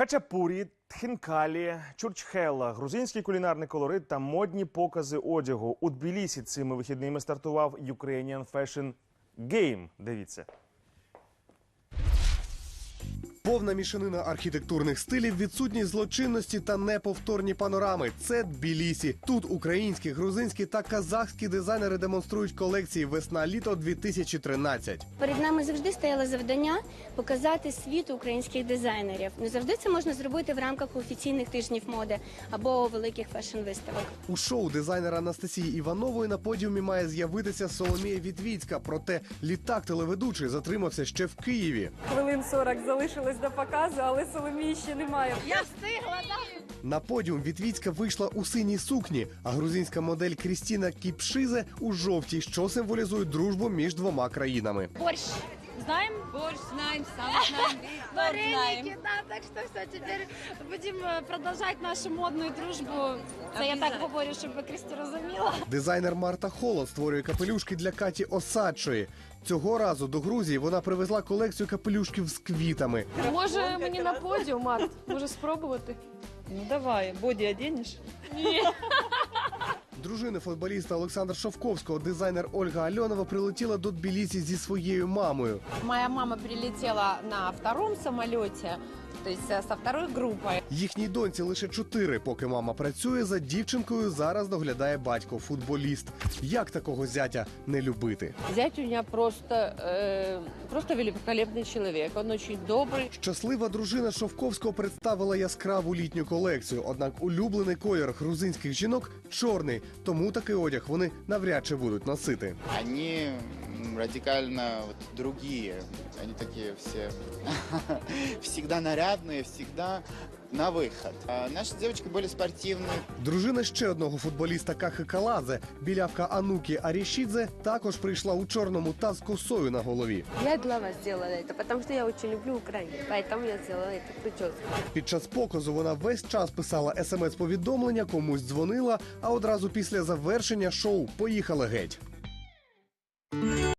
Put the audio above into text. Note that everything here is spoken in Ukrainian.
Хачапурі, тхінкалі, чурчхела, грузинський кулінарний колорит та модні покази одягу. У Тбілісі цими вихідними стартував Ukrainian Fashion Game. Дивіться. Повна мішанина архітектурних стилів, відсутність злочинності та неповторні панорами. Це Тбілісі. Тут українські, грузинські та казахські дизайнери демонструють колекції весна-літо 2013. Перед нами завжди стояло завдання показати світу українських дизайнерів. Не завжди це можна зробити в рамках офіційних тижнів моди або великих фешн-виставок. У шоу дизайнера Анастасії Іванової на подіумі має з'явитися Соломія Вітвіцька. Проте літак телеведучий затримався ще в Києві. Хвилин 40 залишилось до показу, але Соломії ще немає. На подіум Вітвіцька вийшла у синій сукні, а грузинська модель Крістіна Кіпшизе у жовтій, що символізує дружбу між двома країнами. Борщ. Знаємо? Борщ знаем, сам знаем. Вареники, да, так що все, тепер будемо продовжувати нашу модну дружбу. Це я так говорю, щоб ви Крісті розуміла. Дизайнер Марта Холод створює капелюшки для Каті Осадчої. Цього разу до Грузії вона привезла колекцію капелюшків з квітами. Може мені на подіум, Март? Може спробувати? Ну давай, боди оденешь? Дружини футболіста Олександра Шовковського, дизайнер Ольга Альонова прилетіла до Тбілісі зі своєю мамою. Моя мама прилетела на втором самолете, то есть э, со второй группой. Їхній доньці лише чотири. Поки мама працює за дівчинкою, зараз доглядає батько, футболіст. Як такого зятя не любити? Зять у меня просто, э, просто великолепный человек. Он очень добрый. Щаслива дружина Шовковського представила яскраву літню колекцію. Однак улюблений колір грузинських жінок чорний. Тому такий одяг вони навряд чи будуть носити. они м, радикально вот другие. Они такие все всегда нарядные, всегда на выход. А наши девочки более спортивные, Дружина ще одного футболіста Кахи Каладзе, білявка Анукі Арішідзе, також прийшла у чорному та з косою на голові. Я для вас сделала это, потому что я очень люблю Украину. Поэтому я сделала эту прическу. Під час показу вона весь час писала смс-повідомлення, комусь дзвонила, а одразу після завершення шоу поїхала геть.